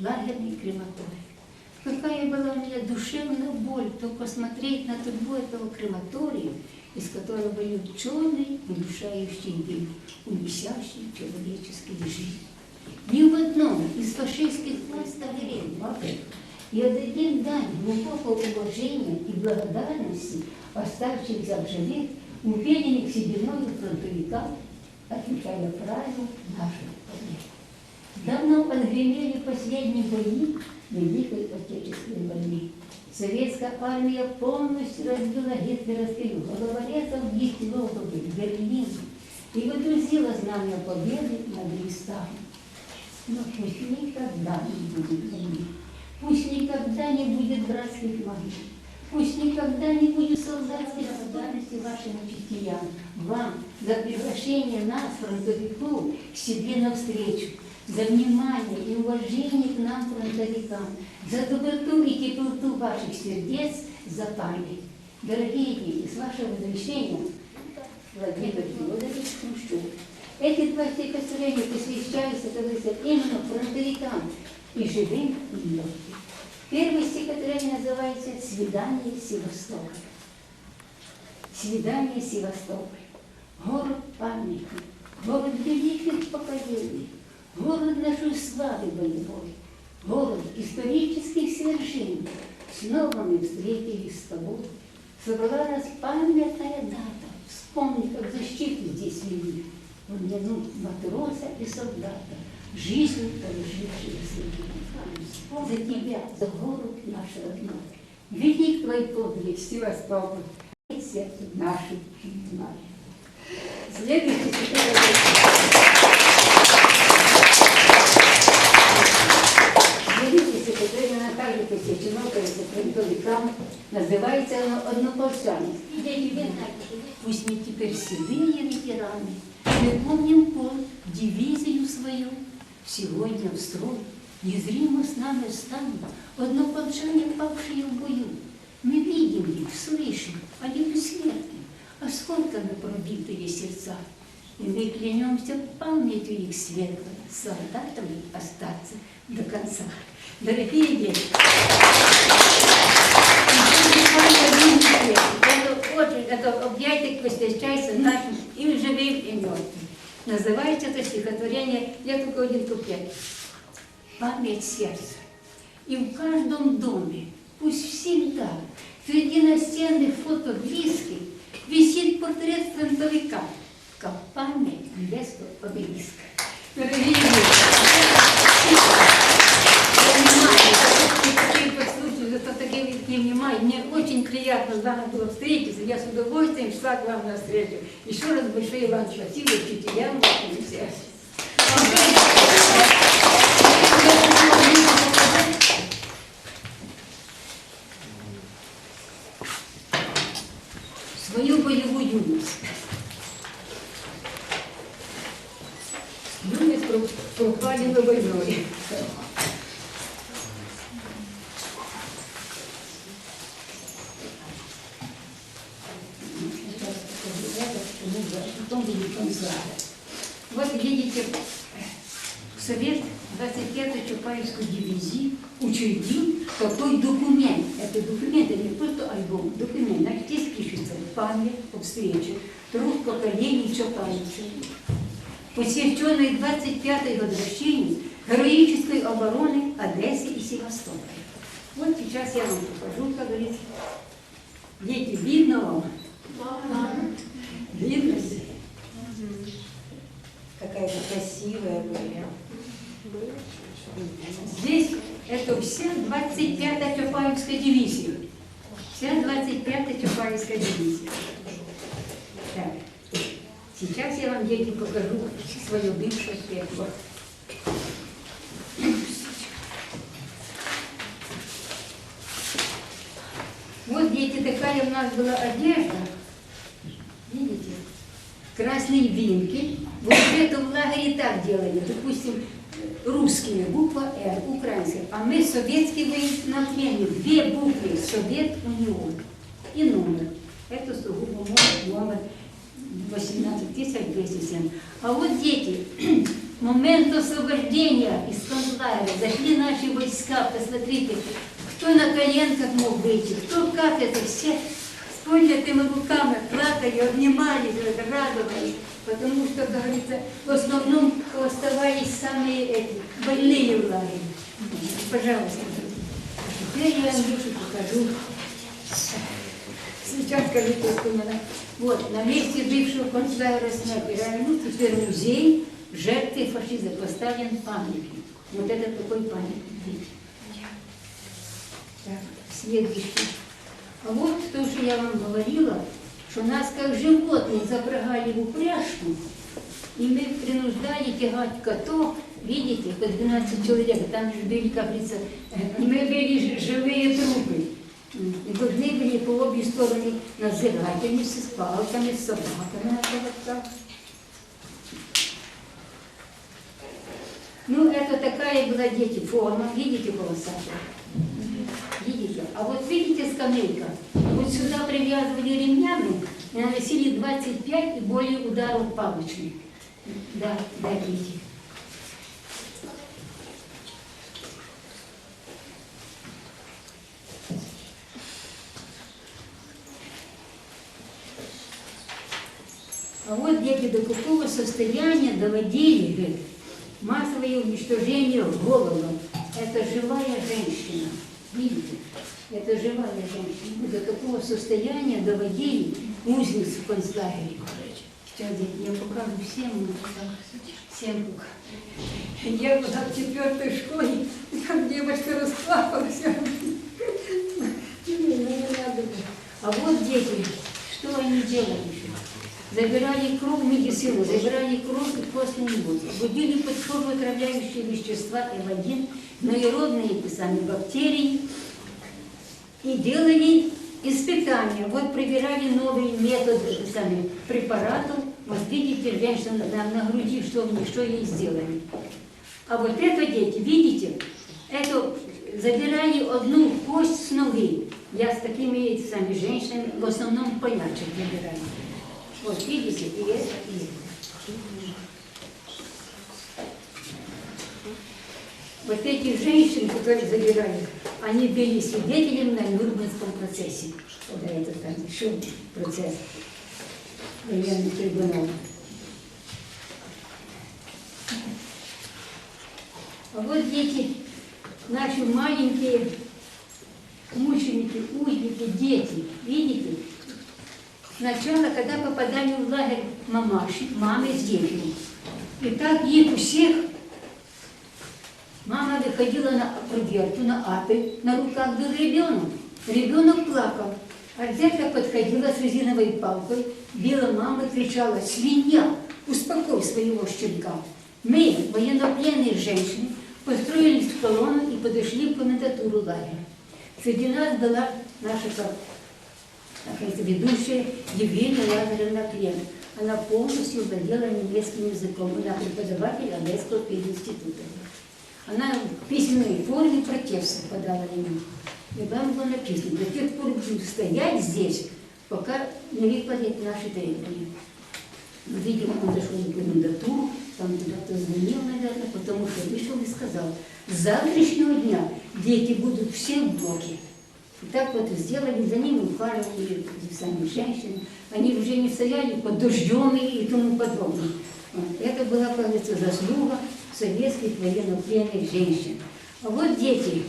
лагерный крематорий. Какая была у меня душевная боль только смотреть на трубу этого крематория, из которого были ученые, удушающий дым, унесящий человеческие жизни. Ни в одном из фашистских лагерей и отдадим дань глубокого уважения и благодарности оставшихся в живых убеденных сединой фронтовикам, отвечая правилу наших отгремели последние бои Великой Отечественной войны. Советская армия полностью разбила гитлеровских головорезов в Гитлерове, в Берлине и выдрузила знамя победы над Рейхстагом. Но пусть никогда не будет войны. Пусть никогда не будет братских могил. Пусть никогда не будет солдатской благодарности вашим учителям, вам за приглашение нас, фронтовиков, к себе навстречу, за внимание и уважение к нам, фронтовикам, за доброту и теплоту ваших сердец, за память. Дорогие дети, с вашего разрешения, Владимир Федорович Хрущев, эти два стихотворения посвящаются, как говорится, именно фронтовикам, и живым, и мертвым. Первое стихотворение называется «Свидание Севастополь». Свидание Севастополь. Город памятник, город великих поколений, город нашей славы боевой, город исторических свершений. Снова мы встретились с тобой. Собрала нас памятная дата. Вспомни, как защиту здесь вели. В минут матроса и солдата жизнь положившего святых. За тебя, за город наш родной. Велик твой подвиг, Севастополь, сердце наше знай. Следующий. кажется, фронтовикам. Называется оно «Однополчане». Дети, вы знаете, пусть мы теперь седые ветераны, мы помним полк, дивизию свою, Сегодня в строй незримо с нами станут однополчане, павшие в бою. Мы видим их, слышим, они бессмертны, а сколько мы пробитые сердца. И мы клянемся памятью их светлой, солдатами остаться до конца. Дорогие дети, это очень, это объятие посвящается нашим и живым, и мертвым. Называется это стихотворение, я только один куплет. Память сердца. И в каждом доме, пусть всегда, среди настенных фото близких, висит портрет фронтовика, как память место обелиска. Дорогие за. Мне очень приятно с вами было встретиться. Я с удовольствием шла к вам навстречу. Еще раз большое вам спасибо учителям и всем. Потом будет концерт. Вот видите, Совет 25-й Чапаевской дивизии учредил такой документ. Это документ, это не просто альбом, документ. Значит, здесь пишется память об встрече трех поколений Чапаевцев, посвященной 25-й годовщине героической обороны Одессы и Севастополя. Вот сейчас я вам покажу, как говорится. Дети, видно вам? Видно? Какая-то красивая были. Здесь это вся 25-я Чапаевская дивизия. Вся 25-я Чапаевская дивизия. Так. Сейчас я вам, дети, покажу свое бывшее пекло. Вот, дети, такая у нас была одежда. Видите? Красные винки. В лагере так делали. Допустим, русскими буква Р, украинская. А мы советские военнопленные. Две буквы Совет Унион. И номер. Это сугубо мой номер 18207. А вот дети, момент освобождения из концлагеря зашли наши войска, посмотрите, кто на коленках мог выйти, кто как это, все с поднятыми руками плакали, обнимались, радовались, потому что, говорится, в основном оставались самые эти, больные в лагере. Пожалуйста. Теперь я вам лучше покажу. Сейчас скажите, что надо. Вот, на месте бывшего концлагеря снайпера, ну, теперь музей жертвы фашизма, поставлен памятник. Вот это такой памятник. Так, следующий. А вот то, что я вам говорила, что нас как животных запрягали в упряжку, и мы принуждали тягать котов, видите, по 12 человек, там же были, как говорится, э, мы были ж- живые трупы. М, И должны были по обе стороны надзирательницы с палками, с собаками на поводках. Ну, это такая была, дети, форма, видите, полосатая? А вот видите скамейка? Вот сюда привязывали ремнями и наносили 25 и более ударов палочных. Да, да, видите. А вот дети до какого состояния доводили массовое уничтожение голодом. Это живая женщина. Видите? Это живая женщина. До какого состояния доводили узниц в концлагере. Сейчас дети, я покажу всем, ну, всем покажу. Я была в четвертой школе, там девочка расплакалась. А вот дети, что они делали еще? Забирали кровь медицину, забирали кровь и после него. Будили под форму отравляющие вещества L1, наиродные сами бактерии и делали испытания. Вот проверяли новые методы сами препаратов. Вот видите, женщина на, на груди, что, них- что ей сделали. А вот это дети, видите, это забирали одну кость с ноги. Я с такими сами женщинами в основном полячек забирали. Вот видите, и это, и это. Вот эти женщины, которые забирали, они были свидетелями на Нюрнбергском процессе. Когда это там шел процесс военный трибунал. А вот дети, наши маленькие мученики, узники, дети, видите? Сначала, когда попадали в лагерь мамаши, мамы с детьми, и так их всех Мама выходила на проверку, на апель, на руках был ребенок. Ребенок плакал. А где-то подходила с резиновой палкой, била мама, кричала, свинья, успокой своего щенка. Мы, военнопленные женщины, построились в колонну и подошли в комендатуру лагеря. Среди нас была наша это ведущая Евгения Лазаревна Клен. Она полностью владела немецким языком. Она преподаватель Одесского пединститута. Она в письменной форме протест подала ему. И там было написано, до тех пор будем стоять здесь, пока не выплатят наши требования. Видимо, он дошел в комендатуру, там куда-то звонил, наверное, потому что вышел и сказал, с завтрашнего дня дети будут все в блоке. И так вот сделали, за ними ухаживали сами женщины. Они уже не стояли под дождем и тому подобное. Это была, кажется, заслуга советских военнопленных женщин. А вот дети.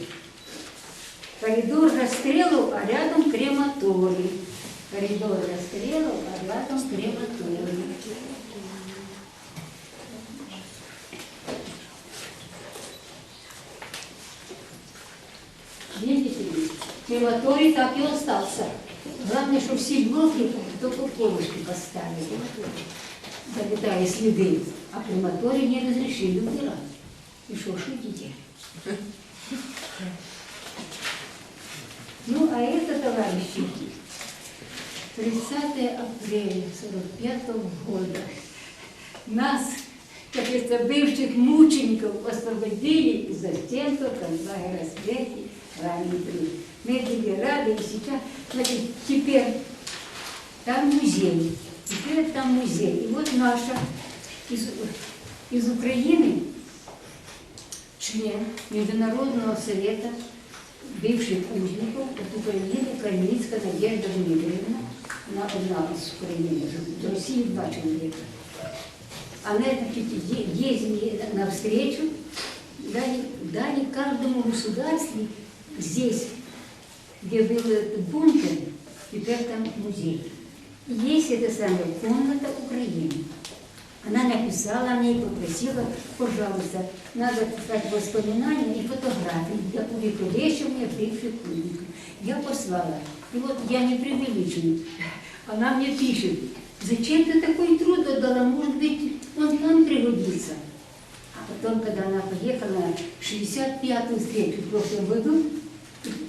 Коридор расстрелов, а рядом крематорий. Коридор расстрелов, а рядом крематорий. Видите крематорий так и остался. Главное, что все блоки только колышки поставили. Заметая следы. А крематорий не разрешили убирать. И что, шутите? Ну, а это, товарищи, 30 апреля 45 года нас, как это бывших мучеников, освободили из застенков концлагеря смерти труд. Мы были рады, и сейчас, значит, теперь там музей, теперь там музей. И вот наша из- из Украины член Международного совета бывших узников от Украины Кальницкая Надежда Дмитриевна. Она одна из Украины, в России два человека. Она значит, е- ездили навстречу, дали, дали каждому государству здесь, где был этот бункер, теперь там музей. Есть эта самая комната Украины. Она написала мне и попросила, пожалуйста, надо писать воспоминания и фотографии для увековечивания бывших узников. Я послала. И вот я не преувеличиваю. Она мне пишет, зачем ты такой труд отдала, может быть, он там пригодится. А потом, когда она поехала на 65-ю встречу в прошлом году,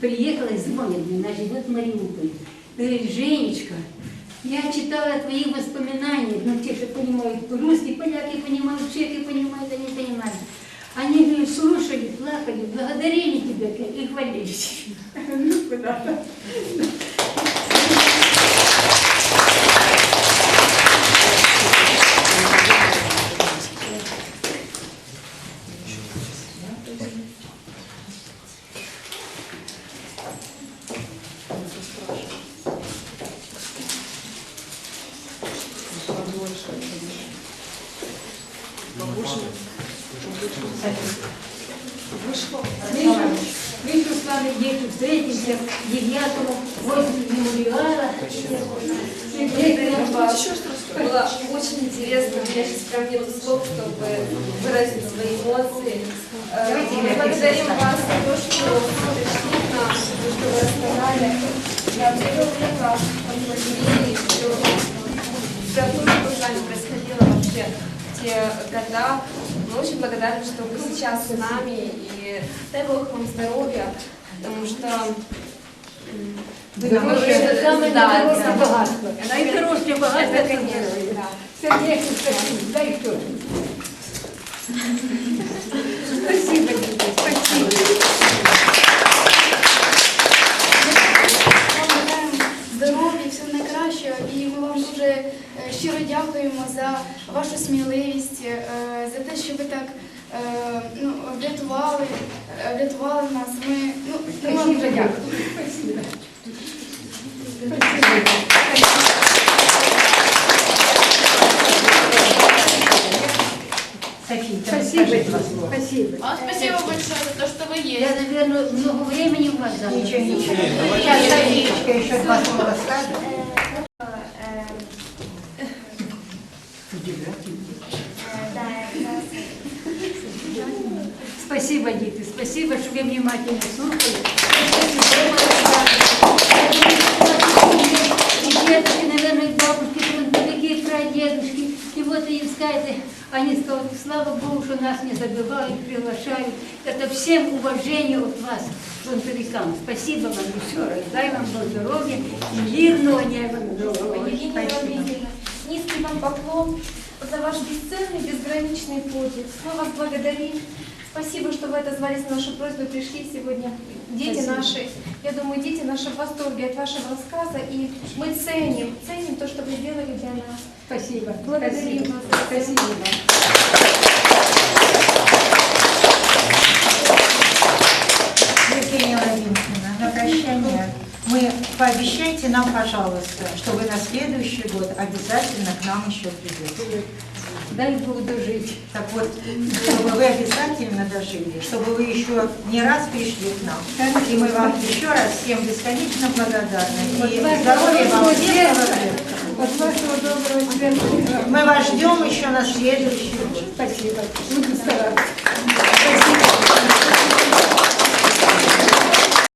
приехала и звонит мне, она живет в Мариуполе. Говорит, Женечка, я читала твои воспоминания, ну те, что понимают по-русски, поляки понимают, чеки понимают, они понимают. Они, говорит, слушали, плакали, благодарили тебя и хвалились. Ну, куда? Мы еще с вами дети встретимся 9 возле мемориала. Вас. Было очень интересно. У меня сейчас прям нет слов, чтобы выразить свои эмоции. Э, Мы благодарим вас за то, что пришли к нам, за то, что вы рассказали. Я верю в вас, позволили, что за то, что с вами происходило вообще в те года. Мы очень благодарны, что вы сейчас с нами, и дай Бог вам здоровья, потому что Это, это конечно, здоровье. да. Сердечно спасибо. Дай что? Спасибо, здоров'я, всього найкращого, і ми вам дуже е, щиро дякуємо за вашу сміливість, е, за те, що ви так е, ну, врятували, врятували нас. Ми, ну, ми вам дуже дякуємо. Спасибо. Спасибо, спасибо. Вам спасибо большое за то, что вы есть. Я, наверное, много времени у вас заняло. Ничего, ничего. Сейчас Савичка еще два слова скажет. Спасибо, дети, спасибо, что вы внимательно слушали. И дедушки, наверное, и бабушки, вон такие прадедушки. И вот они сказали, слава Богу, что нас не забывают, приглашают. Это всем уважение от вас, фронтовикам. Спасибо вам еще раз. Дай вам Бог здоровья и мирного неба низкий вам поклон за ваш бесценный, безграничный подвиг. Мы вас благодарим. Спасибо, что вы отозвались на нашу просьбу и пришли сегодня. Дети Спасибо. наши, я думаю, дети наши в восторге от вашего рассказа, и мы ценим, ценим то, что вы сделали для нас. Спасибо. Благодарим Спасибо. вас. Спасибо. Евгения Владимировна, на прощание мы пообещайте нам, пожалуйста, что вы на следующий год обязательно к нам еще придете. Дай Бог дожить. Так вот, чтобы вы обязательно дожили, чтобы вы еще не раз пришли к нам. И мы вам еще раз всем бесконечно благодарны. И здоровья вам вашего доброго тебя. Мы вас ждем еще на следующий. Спасибо. Мы постарались.